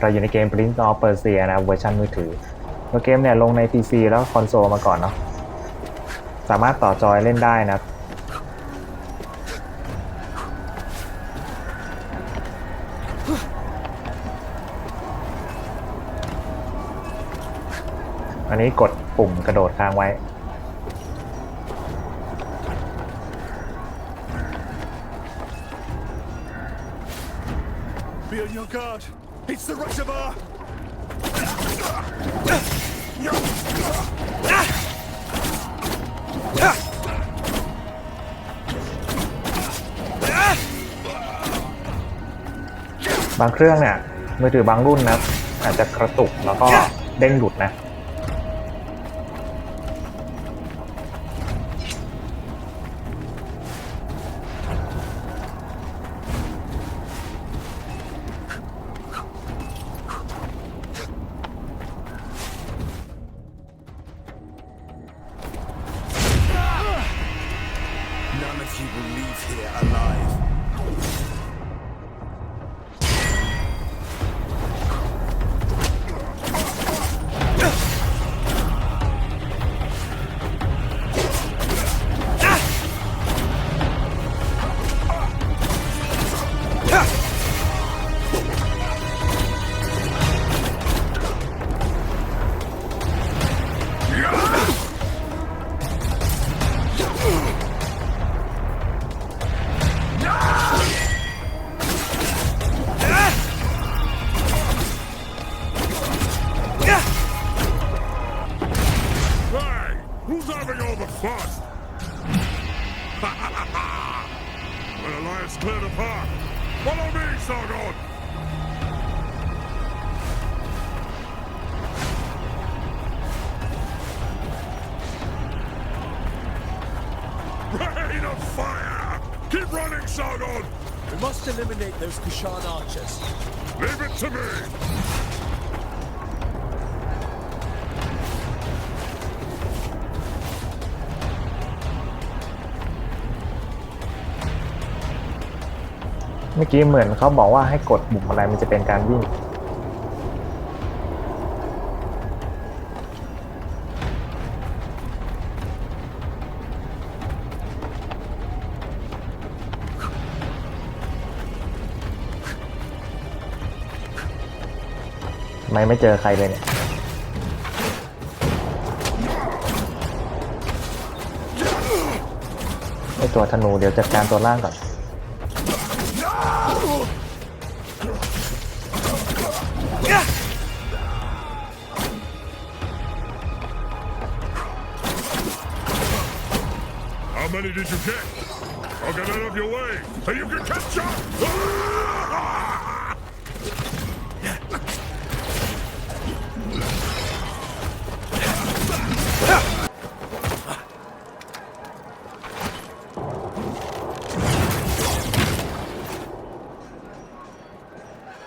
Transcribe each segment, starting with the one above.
เราอยู่ในเกม Prince of Persia นะเวอร์ชันมือถือตัวเกมเนี่ยลงใน PC แล้วคอนโซลมาก่อนเนาะสามารถต่อจอยเล่นได้นะอันนี้กดปุ่มกระโดดค้างไว้ Be on your guard. It's the reservoir. บางเครื่องเนี่ยมือถือบางรุ่นนะอาจจะกระตุกแล้วก็เด้งหลุดนะ None of you will leave here alive. Keep running, Sargon! We must eliminate those Kushan archers. Leave it to me! เมื่อกี้เหมือนเขาบอกว่าให้กดปุ่มอะไรมันจะเป็นการวิ่ง ไมไม่เจอใครเลยเนี่ยไอตัวธนูเดี๋ยวจัดการตัวล่างก่อน How many did you get? I'll get out of your way so you can catch up!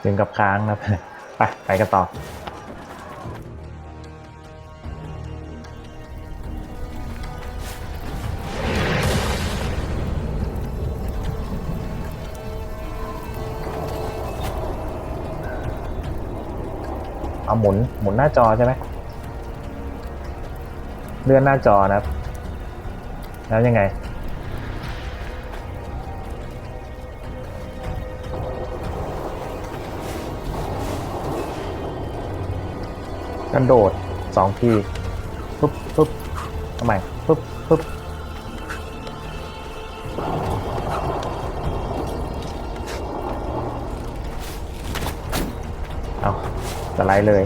ถึงกับค้างนะครับ ไปไปกันต่อเอาหมุนหมุนหน้าจอใช่ไหมเลื่อนหน้าจอนะครับ แล้วยังไง กระโดดสองทีปุ๊บปุ๊บทำไมปุ๊บปุ๊บเอาสไลด์เลย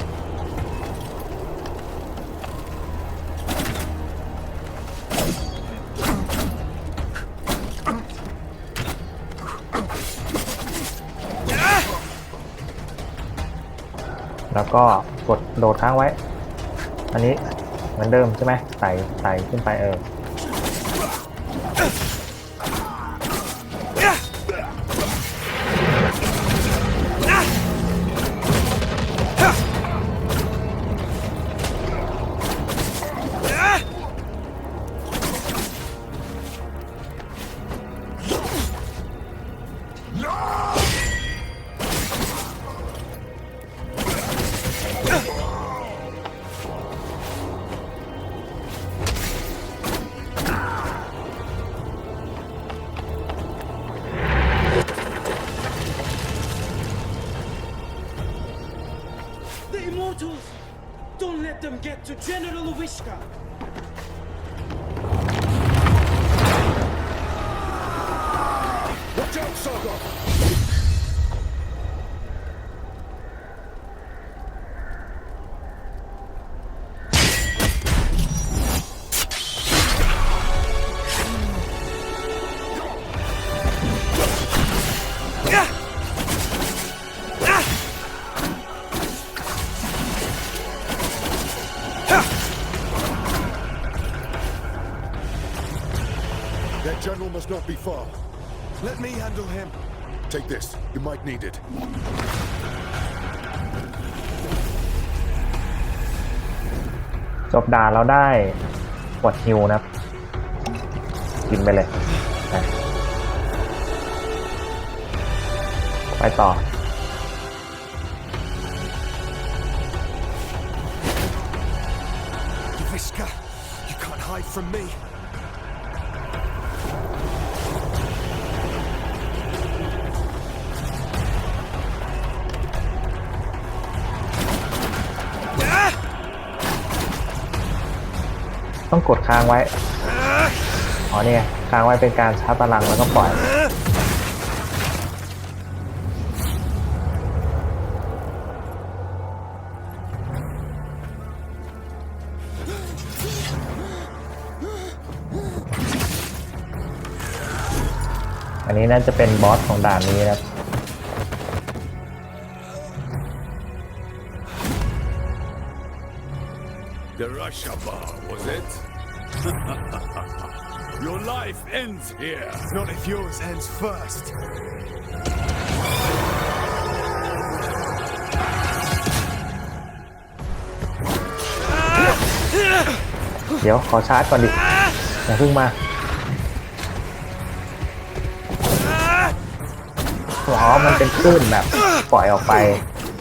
แล้วก็ กดโดดค้างไว้ อันนี้เหมือนเดิมใช่ไหมไต่ไต่ขึ้นไปเออ get to General Wishka! Must not be far. Let me handle him. Take this. You might need it. จบด่านเราได้กดฮิวนะครับ กินไปเลยนะไปต่อ Viska, you can't hide from me. ต้องกดค้างไว้ อ๋อเนี่ยค้างไว้เป็นการชาร์จพลังแล้วก็ปล่อย อันนี้น่าจะเป็นบอสของด่านนี้ครับ The Russia bar, was it? Your life ends here. Not if yours ends first. เดี๋ยวขอชาร์จก่อนดิอย่าเพิ่งมาอ๋อมันเป็นคลื่นแบบ ปล่อยออกไป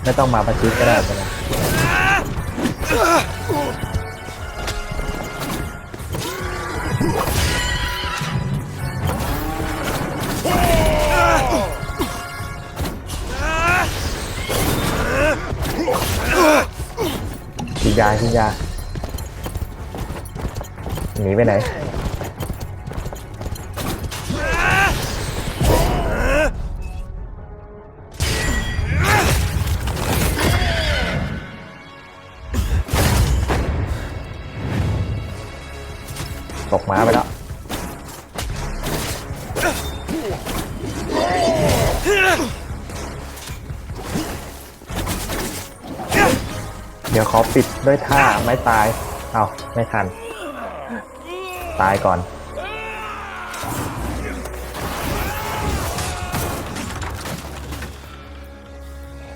ไม่ต้องมาประชิดก็ได้ใช่ไหม ยากินยาหนีไปไหน ดี๋ยวขอปิดด้วยท่าไม่ตาย เอาไม่ทัน ตายก่อน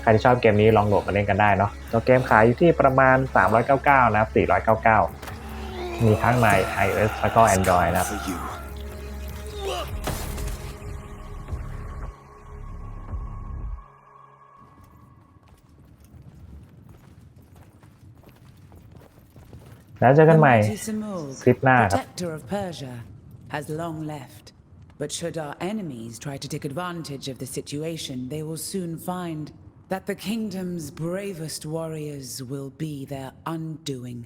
ใครที่ชอบเกมนี้ลองโหลดมาเล่นกันได้เนาะตัวเกมขายอยู่ที่ประมาณ 399 นะครับ 499 มีทั้งใน iOS แล้วก็ Android นะครับ แล้วเจอกันใหม่ The mighty Samug, คลิปหน้าครับ protector of Persia, has long left. But should our enemies try to take advantage of the situation, they will soon find that the kingdom's bravest warriors will be their undoing.